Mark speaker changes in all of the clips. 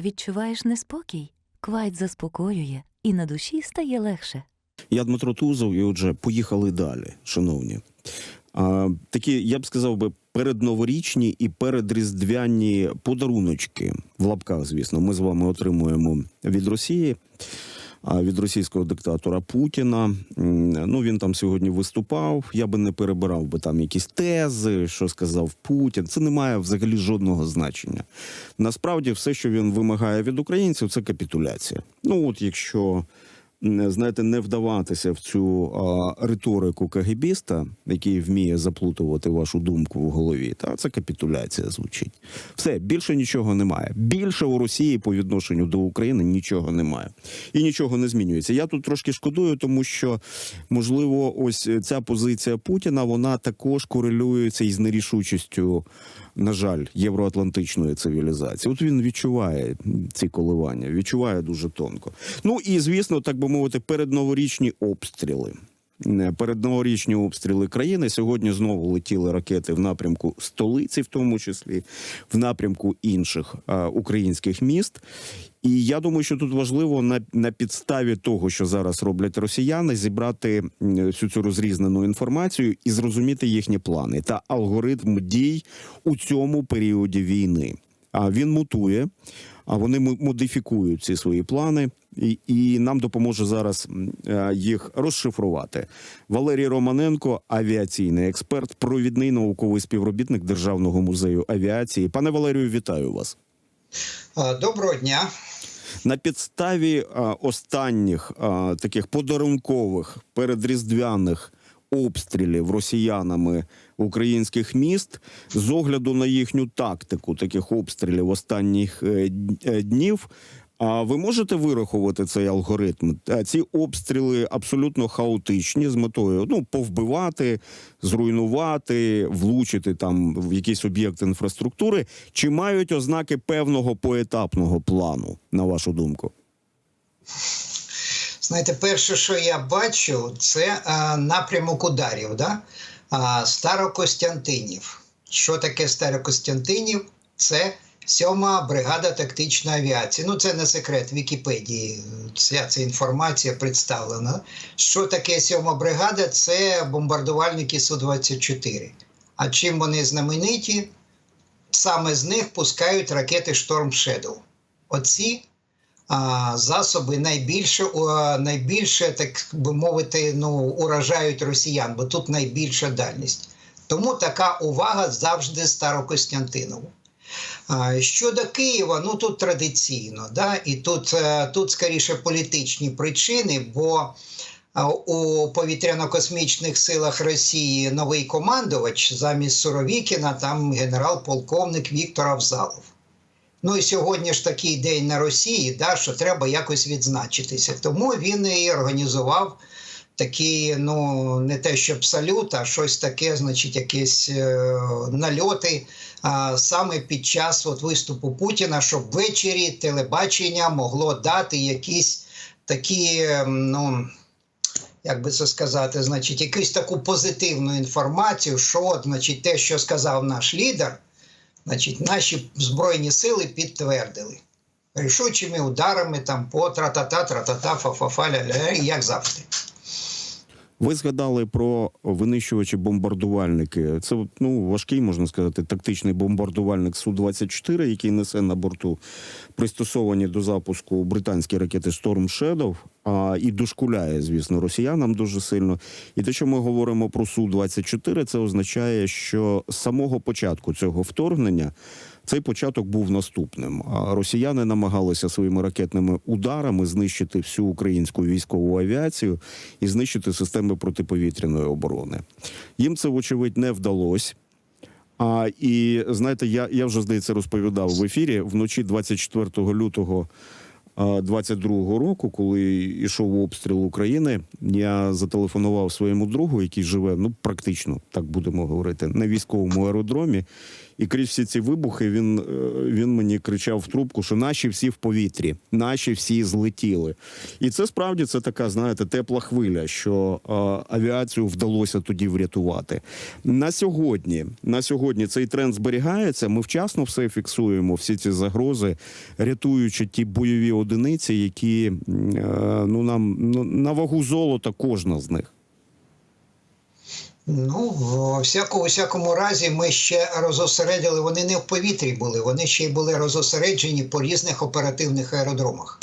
Speaker 1: Відчуваєш неспокій? Квайт заспокоює, і на душі стає легше.
Speaker 2: Я Дмитро Тузов, і отже, поїхали далі, шановні. А, такі, я б сказав би, передноворічні і передріздвяні подаруночки в лапках, звісно, ми з вами отримуємо від Росії. Від російського диктатора Путіна ну він там сьогодні виступав. Я би не перебирав би там якісь тези, що сказав Путін. Це не має взагалі жодного значення. Насправді, все, що він вимагає від українців, це капітуляція. Ну от якщо знаєте, не вдаватися в цю а, риторику кагебіста, який вміє заплутувати вашу думку в голові, та це капітуляція звучить. Все більше нічого немає. Більше у Росії по відношенню до України нічого немає і нічого не змінюється. Я тут трошки шкодую, тому що можливо, ось ця позиція Путіна вона також корелюється із нерішучістю, на жаль, євроатлантичної цивілізації. От він відчуває ці коливання, відчуває дуже тонко. Ну і звісно, так би мовити, передноворічні обстріли. Передноворічні обстріли країни сьогодні знову летіли ракети в напрямку столиці, в тому числі в напрямку інших українських міст. І я думаю, що тут важливо на, на підставі того, що зараз роблять росіяни, зібрати всю цю розрізнену інформацію і зрозуміти їхні плани та алгоритм дій у цьому періоді війни. А він мутує, а вони мо- модифікують ці свої плани, і, і нам допоможе зараз е, їх розшифрувати. Валерій Романенко, авіаційний експерт, провідний науковий співробітник Державного музею авіації. Пане Валерію, вітаю вас.
Speaker 3: Доброго дня.
Speaker 2: На підставі а, останніх а, таких подарункових передріздвяних обстрілів росіянами українських міст з огляду на їхню тактику таких обстрілів останніх е, днів. А ви можете вирахувати цей алгоритм? Е, Ці обстріли абсолютно хаотичні з метою ну повбивати, зруйнувати, влучити там в якийсь об'єкт інфраструктури, чи мають ознаки певного поетапного плану, на вашу думку?
Speaker 3: Знаєте, перше, що я бачу, це а, напрямок ударів. Да? А, Старокостянтинів. Що таке Старокостянтинів? Це сьома бригада тактичної авіації. Ну, це не секрет Вікіпедії. Вся ця інформація представлена. Що таке сьома бригада? Це бомбардувальники Су-24. А чим вони знамениті? Саме з них пускають ракети Storm Shadow. Оці а, засоби найбільше, о, найбільше, так би мовити, ну, уражають росіян, бо тут найбільша дальність. Тому така увага завжди Старокостянтинову. Щодо Києва, ну тут традиційно, да? і тут, е, тут скоріше політичні причини, бо у повітряно-космічних силах Росії новий командувач замість Суровікіна, там генерал-полковник Віктор Авзалов. Ну і сьогодні ж такий день на Росії, да, що треба якось відзначитися. Тому він і організував такі, ну не те, щоб салют, а щось таке, значить, якісь е, нальоти а, саме під час от, виступу Путіна, щоб ввечері телебачення могло дати якісь такі, ем, ну. Як би це сказати, значить, якусь таку позитивну інформацію, що, значить, те, що сказав наш лідер, значить, наші збройні сили підтвердили рішучими ударами там по тра-та-та, тра-та-та, фа-фа-фа, ля-ля, як завжди.
Speaker 2: Ви згадали про винищувачі бомбардувальники. Це ну важкий, можна сказати, тактичний бомбардувальник су 24 який несе на борту пристосовані до запуску британські ракети Storm Shadow, а і дошкуляє, звісно, росіянам дуже сильно. І те, що ми говоримо про су 24 це означає, що з самого початку цього вторгнення. Цей початок був наступним. Росіяни намагалися своїми ракетними ударами знищити всю українську військову авіацію і знищити системи протиповітряної оборони. Їм це, вочевидь, не вдалося. А і знаєте, я, я вже здається розповідав в ефірі вночі 24 лютого. а, 22-го року, коли йшов обстріл України, я зателефонував своєму другу, який живе, ну практично так будемо говорити, на військовому аеродромі. І крізь всі ці вибухи він, е, він мені кричав в трубку, що наші всі в повітрі, наші всі злетіли. І це справді це така, знаєте, тепла хвиля, що е, авіацію вдалося тоді врятувати. На сьогодні, на сьогодні цей тренд зберігається. Ми вчасно все фіксуємо, всі ці загрози, рятуючи ті бойові одиниці, які е, ну нам ну, на вагу золота кожна з них.
Speaker 3: Ну, в всякому, всякому разі, ми ще розосередили. Вони не в повітрі були, вони ще й були розосереджені по різних оперативних аеродромах.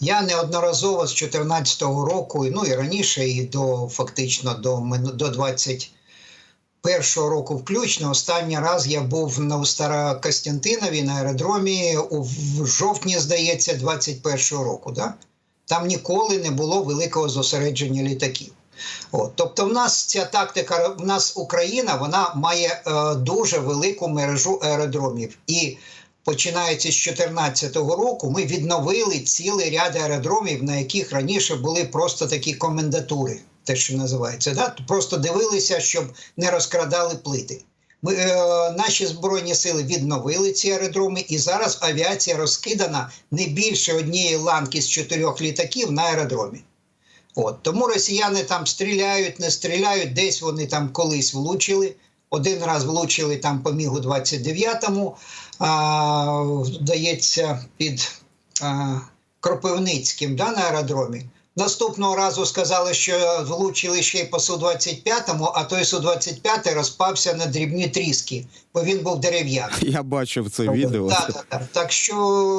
Speaker 3: Я неодноразово з 2014 року, ну і раніше, і до фактично до, до 21 року включно. Останній раз я був на Старокостянтинові на аеродромі у в жовтні, здається, 21 року. Да? Там ніколи не було великого зосередження літаків. От, тобто, в нас ця тактика, в нас Україна, вона має е, дуже велику мережу аеродромів. І починаючи з 2014 року, ми відновили цілий ряд аеродромів, на яких раніше були просто такі комендатури, те, що називається. Да? Просто дивилися, щоб не розкрадали плити. Ми, е, наші збройні сили відновили ці аеродроми, і зараз авіація розкидана не більше однієї ланки з чотирьох літаків на аеродромі. От тому росіяни там стріляють, не стріляють, десь вони там колись влучили. Один раз влучили там по мігу 29-му, а, здається, під а, Кропивницьким да, на аеродромі. Наступного разу сказали, що влучили ще й по Су-25, а той Су-25 розпався на дрібні тріски, бо він був дерев'яний.
Speaker 2: Я бачив це відео.
Speaker 3: Так, так, так. так що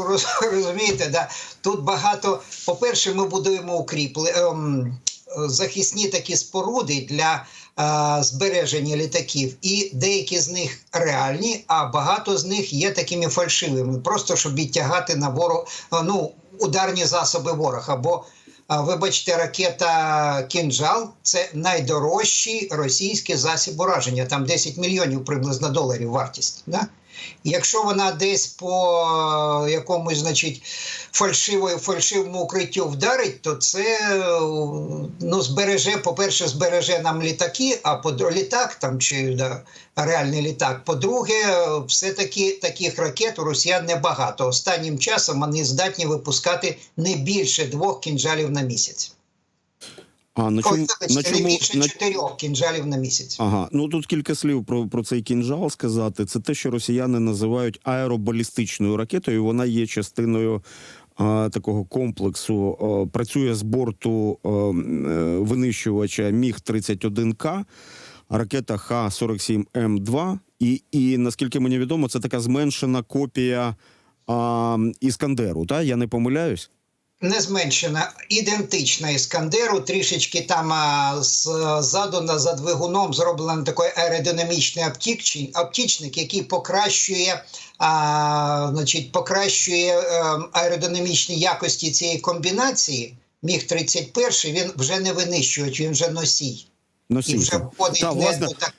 Speaker 3: роз- розумієте, да, тут багато. По-перше, ми будуємо укріпли, ем, захисні такі споруди для е, збереження літаків, і деякі з них реальні, а багато з них є такими фальшивими, просто щоб відтягати на ворог, ну, ударні засоби ворога. Бо Вибачте, ракета Кінжал це найдорожчий російський засіб ураження. Там 10 мільйонів приблизно доларів вартість. Да? Якщо вона десь по е, якомусь, значить, фальшивою фальшивому укриттю вдарить, то це е, ну, збереже, по-перше, збереже нам літаки, а по літак там чи да, реальний літак. По-друге, е, все-таки таких ракет у росіян небагато. Останнім часом вони здатні випускати не більше двох кінжалів на місяць.
Speaker 2: А на чому
Speaker 3: вибачте,
Speaker 2: на чому
Speaker 3: більше
Speaker 2: на
Speaker 3: чотирьох кінжалів на місяць.
Speaker 2: Ага, ну тут кілька слів про, про цей кінжал сказати. Це те, що росіяни називають аеробалістичною ракетою. Вона є частиною а, такого комплексу. А, працює з борту а, е, винищувача Міг 31 К, ракета Х-47М2. І, і наскільки мені відомо, це така зменшена копія а, Іскандеру. Та я не помиляюсь.
Speaker 3: Не зменшена, ідентична Іскандеру, трішечки там а, з- ззаду на за двигуном зроблено такий аеродинамічний оптічник, який покращує, а, значить, покращує е, аеродинамічні якості цієї комбінації. Міг 31 він вже не винищувач, він вже носій. І вже входить
Speaker 2: Та,
Speaker 3: не,
Speaker 2: власне,
Speaker 3: до, так,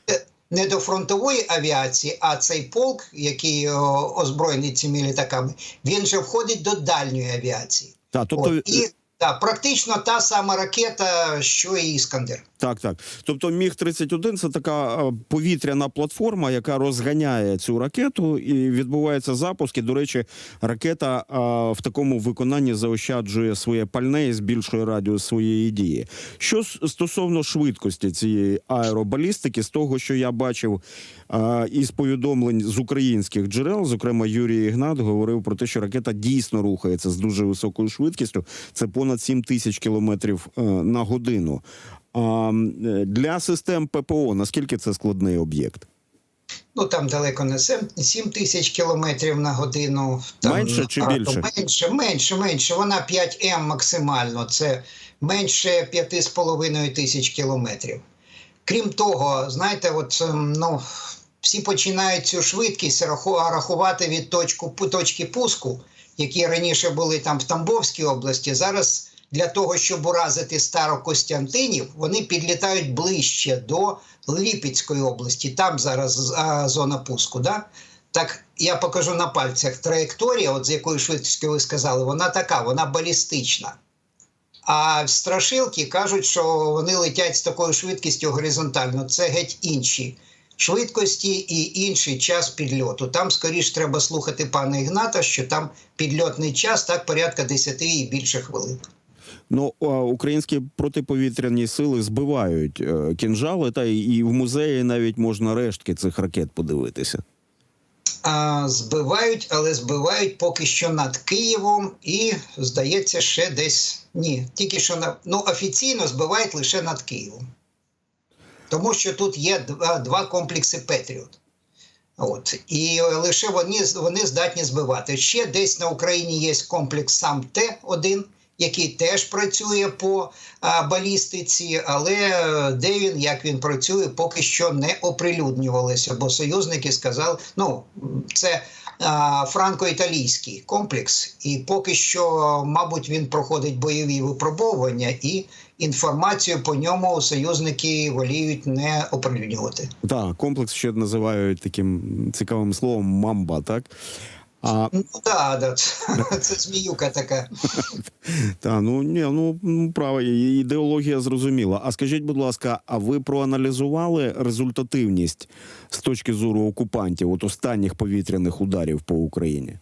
Speaker 3: не до фронтової авіації, а цей полк, який озброєний цими літаками, він вже входить до дальньої авіації.
Speaker 2: Та, тобто,
Speaker 3: От, і так, практично та сама ракета, що і Іскандер.
Speaker 2: Так, так. Тобто Міг 31 це така е, повітряна платформа, яка розганяє цю ракету, і відбувається запуск. І, до речі, ракета е, в такому виконанні заощаджує своє пальне і збільшує радіус своєї дії. Що стосовно швидкості цієї аеробалістики, з того, що я бачив е, із повідомлень з українських джерел, зокрема Юрій Ігнат говорив про те, що ракета дійсно рухається з дуже високою швидкістю. Це понад 7 тисяч кілометрів на годину. М, для систем ППО наскільки це складний об'єкт?
Speaker 3: Ну там далеко не 7, 7 тисяч кілометрів на годину. Там,
Speaker 2: Менше чи більше?
Speaker 3: Менше, менше, менше. Вона 5М максимально. Це менше 5,5 тисяч кілометрів. Крім того, знаєте, от ем, ну. Всі починають цю швидкість рахувати від точку, точки пуску, які раніше були там в Тамбовській області. Зараз для того, щоб уразити Старокостянтинів, вони підлітають ближче до Липецької області. Там зараз а, зона пуску. Да? Так я покажу на пальцях траєкторія, от з якою швидкістю ви сказали, вона така, вона балістична. А страшилки кажуть, що вони летять з такою швидкістю горизонтально. Це геть інші швидкості і інший час підльоту. Там, скоріш, треба слухати пана Ігната, що там підльотний час так порядка 10 і більше хвилин.
Speaker 2: Ну, українські протиповітряні сили збивають е, кінжали, та і в музеї навіть можна рештки цих ракет подивитися.
Speaker 3: А, збивають, але збивають поки що над Києвом і, здається, ще десь ні. Тільки що на ну офіційно збивають лише над Києвом. Тому що тут є два, два комплекси Петріот. От. І лише вони, вони здатні збивати. Ще десь на Україні є комплекс сам Т-1, який теж працює по а, балістиці, але е, де він, як він працює, поки що не оприлюднювалося, бо союзники сказали, ну, це а, франко-італійський комплекс, і поки що, мабуть, він проходить бойові випробовування, і інформацію по ньому союзники воліють не оприлюднювати.
Speaker 2: Так, комплекс ще називають таким цікавим словом мамба, так? А
Speaker 3: Ну так, да, це, зміюка така.
Speaker 2: Та ну ні, ну ну, право, ідеологія зрозуміла. А скажіть, будь ласка, а ви проаналізували результативність з точки зору окупантів от останніх повітряних ударів по Україні?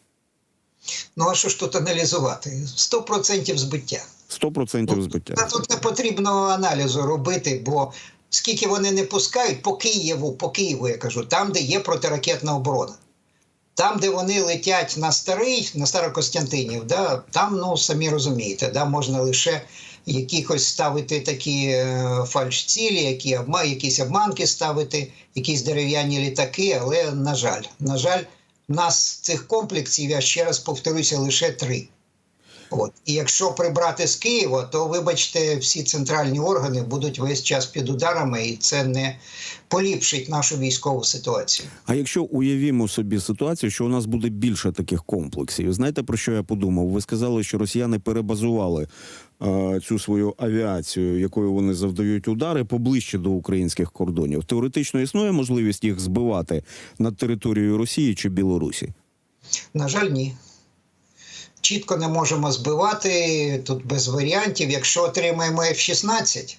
Speaker 3: Ну а що ж тут аналізувати? 100% збиття.
Speaker 2: 100%
Speaker 3: Та
Speaker 2: збиття.
Speaker 3: тут не потрібно аналізу робити, бо скільки вони не пускають по Києву, по Києву, я кажу, там, де є протиракетна оборона. Там, де вони летять на старий, на Старокостянтинів, да, там, ну самі розумієте, да, можна лише якихось ставити такі е, фальш-цілі, які обма, якісь обманки ставити, якісь дерев'яні літаки. Але, на жаль, на жаль, нас цих комплексів, я ще раз повторюся, лише три. От. І якщо прибрати з Києва, то вибачте, всі центральні органи будуть весь час під ударами, і це не поліпшить нашу військову ситуацію.
Speaker 2: А якщо уявімо собі ситуацію, що у нас буде більше таких комплексів, знаєте про що я подумав? Ви сказали, що росіяни перебазували е, цю свою авіацію, якою вони завдають удари, поближче до українських кордонів. Теоретично існує можливість їх збивати над територією Росії чи Білорусі.
Speaker 3: На жаль, ні. Чітко не можемо збивати тут без варіантів. Якщо отримаємо F-16,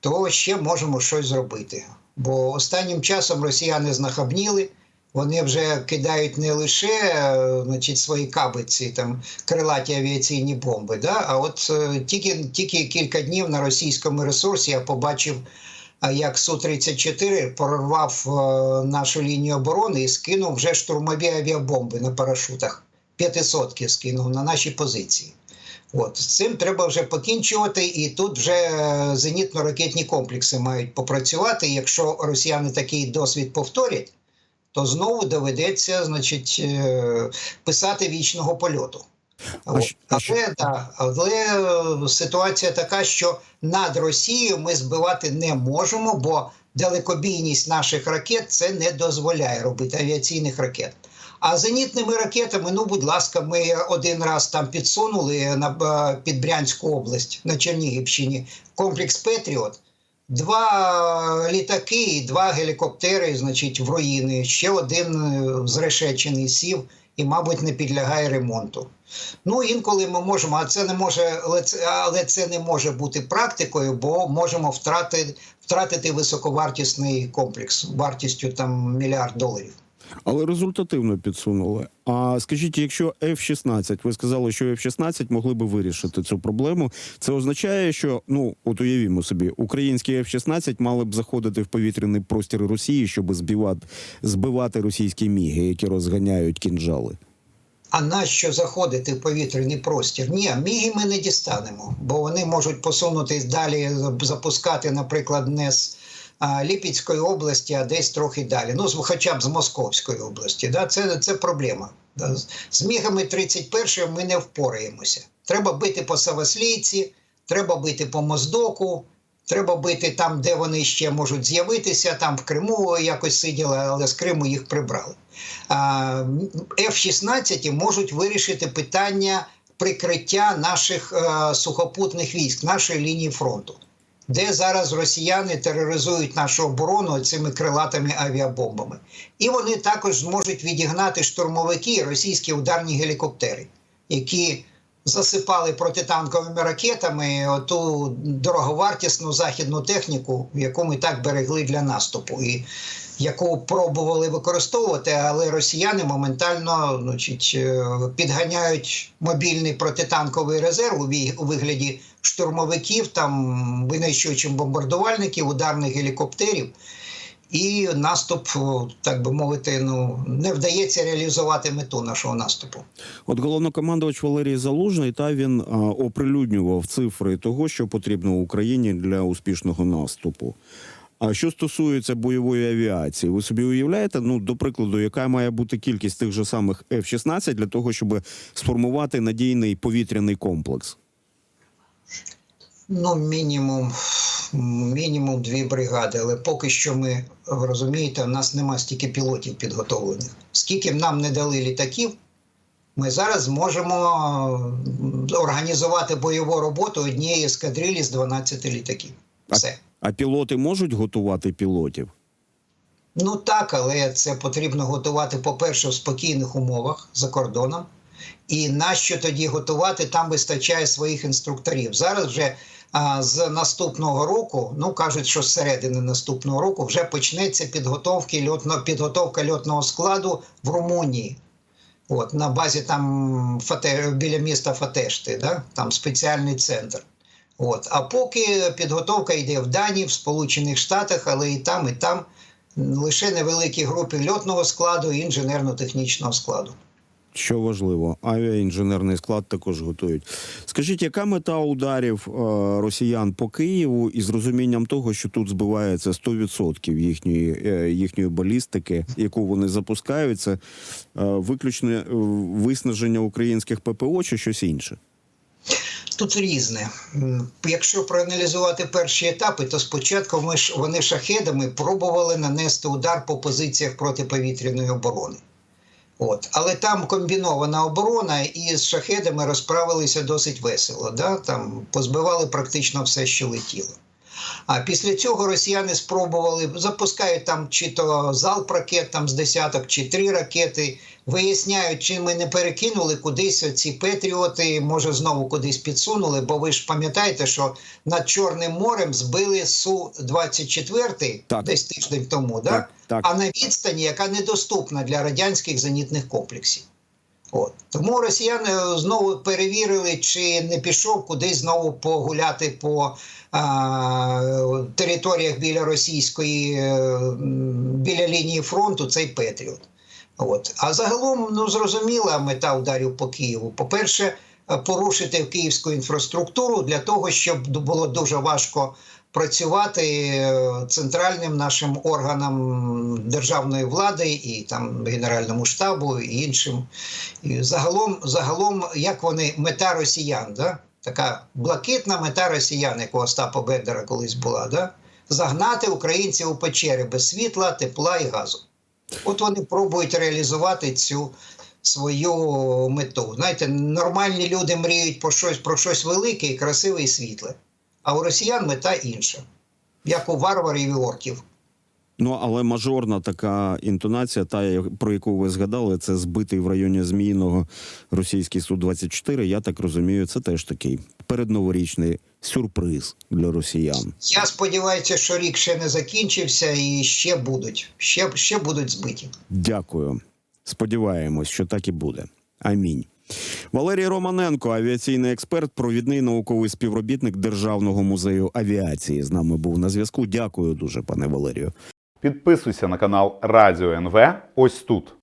Speaker 3: то ще можемо щось зробити. Бо останнім часом росіяни знахабніли, вони вже кидають не лише е, значить, свої кабиці, там крилаті авіаційні бомби, да? а от е, тільки, тільки кілька днів на російському ресурсі я побачив, як Су-34 прорвав е, нашу лінію оборони і скинув вже штурмові авіабомби на парашутах. П'ятисотки скинув на наші позиції. От з цим треба вже покінчувати, і тут вже е, зенітно-ракетні комплекси мають попрацювати. Якщо росіяни такий досвід повторять, то знову доведеться, значить, е, писати вічного польоту.
Speaker 2: А
Speaker 3: От. Але, да, але е, ситуація така, що над Росією ми збивати не можемо, бо далекобійність наших ракет це не дозволяє робити авіаційних ракет. А зенітними ракетами, ну, будь ласка, ми один раз там підсунули на е, під Брянську область на Чернігівщині комплекс Петріот. Два літаки два гелікоптери, значить, в руїни. Ще один е, зрешечений сів і, мабуть, не підлягає ремонту. Ну, інколи ми можемо, а це не може, але це, не може бути практикою, бо можемо втратити, втратити високовартісний комплекс вартістю там мільярд доларів.
Speaker 2: Але результативно підсунули. А скажіть, якщо F-16, ви сказали, що F-16 могли би вирішити цю проблему. Це означає, що ну от уявімо собі, українські F-16 мали б заходити в повітряний простір Росії, щоб збивати, збивати російські міги, які розганяють кінжали.
Speaker 3: А нащо заходити в повітряний простір? Ні, міги ми не дістанемо, бо вони можуть посунутись далі, запускати, наприклад, не з Ліпецької області, а десь трохи далі. Ну, хоча б з Московської області. Да? Це, це проблема. З мігами 31 ми не впораємося. Треба бити по Саваслійці, треба бити по Моздоку. Треба бити там, де вони ще можуть з'явитися. Там в Криму якось сиділи, але з Криму їх прибрали. А, F-16 можуть вирішити питання прикриття наших е, сухопутних військ, нашої лінії фронту. де зараз росіяни тероризують нашу оборону цими крилатими авіабомбами. І вони також зможуть відігнати штурмовики російські ударні гелікоптери, які засипали протитанковими ракетами оту дороговартісну західну техніку, яку ми так берегли для наступу. І яку пробували використовувати, але росіяни моментально значить, е, підганяють мобільний протитанковий резерв у вигляді штурмовиків, там винищувачів бомбардувальників, ударних гелікоптерів. І наступ, так би мовити, ну не вдається реалізувати мету нашого наступу.
Speaker 2: От головнокомандувач Валерій Залужний та він а, оприлюднював цифри того, що потрібно Україні для успішного наступу. А що стосується бойової авіації, ви собі уявляєте, ну до прикладу, яка має бути кількість тих же самих F-16 для того, щоб сформувати надійний повітряний комплекс?
Speaker 3: Ну, мінімум, мінімум дві бригади, але поки що ми розумієте, у нас нема стільки пілотів підготовлених. Скільки б нам не дали літаків, ми зараз зможемо організувати бойову роботу однієї ескадрилі з 12 літаків. Все.
Speaker 2: А пілоти можуть готувати пілотів?
Speaker 3: Ну так, але це потрібно готувати, по-перше, в спокійних умовах за кордоном. І нащо тоді готувати? Там вистачає своїх інструкторів. Зараз вже а, з наступного року, ну кажуть, що з середини наступного року вже почнеться підготовки льотно, підготовка льотного складу в Румунії. От, на базі там Фате, біля міста Фатешти, да? там спеціальний центр. От. А поки підготовка йде в Данії, в Сполучених Штатах, але і там, і там лише невеликі групи льотного складу і інженерно-технічного складу.
Speaker 2: Що важливо, авіаінженерний склад також готують. Скажіть, яка мета ударів е, росіян по Києву із розумінням того, що тут збивається 100% їхньої, е, їхньої балістики, яку вони запускають, це виключне е, виснаження українських ППО чи щось інше?
Speaker 3: Тут різне. Якщо проаналізувати перші етапи, то спочатку ми ж вони шахедами пробували нанести удар по позиціях протиповітряної оборони. От. Але там комбінована оборона, і з шахедами розправилися досить весело. Да? Там позбивали практично все, що летіло. А після цього росіяни спробували запускають там чи то залп ракет там з десяток, чи три ракети. Виясняють, чи ми не перекинули кудись ці Петріоти, може знову кудись підсунули, бо ви ж пам'ятаєте, що над Чорним морем збили Су-24
Speaker 2: Так.
Speaker 3: десь тиждень тому, да?
Speaker 2: Так, так.
Speaker 3: а на відстані, яка недоступна для радянських зенітних комплексів. От. Тому росіяни знову перевірили, чи не пішов кудись знову погуляти по а, територіях біля російської, е, біля лінії фронту цей Петріот. От. А загалом ну, зрозуміла мета ударів по Києву. По-перше, е, порушити київську інфраструктуру для того, щоб було дуже важко працювати е, центральним нашим органам державної влади і там Генеральному штабу і іншим. І загалом, загалом, як вони мета росіян, да? така блакитна мета росіян, як у Остапа Бендера колись була, да? загнати українців у печери без світла, тепла і газу. От вони пробують реалізувати цю свою мету. Знаєте, нормальні люди мріють про щось, про щось велике і красиве і світле. А у росіян мета інша, як у варварів і орків.
Speaker 2: Ну але мажорна така інтонація, та про яку ви згадали, це збитий в районі Зміїного російський су 24 Я так розумію, це теж такий передноворічний сюрприз для росіян.
Speaker 3: Я сподіваюся, що рік ще не закінчився і ще будуть, ще, ще будуть збиті.
Speaker 2: Дякую. Сподіваємось, що так і буде. Амінь. Валерій Романенко, авіаційний експерт, провідний науковий співробітник Державного музею авіації. З нами був на зв'язку. Дякую дуже, пане Валерію.
Speaker 4: Підписуйся на канал Радіо НВ ось тут.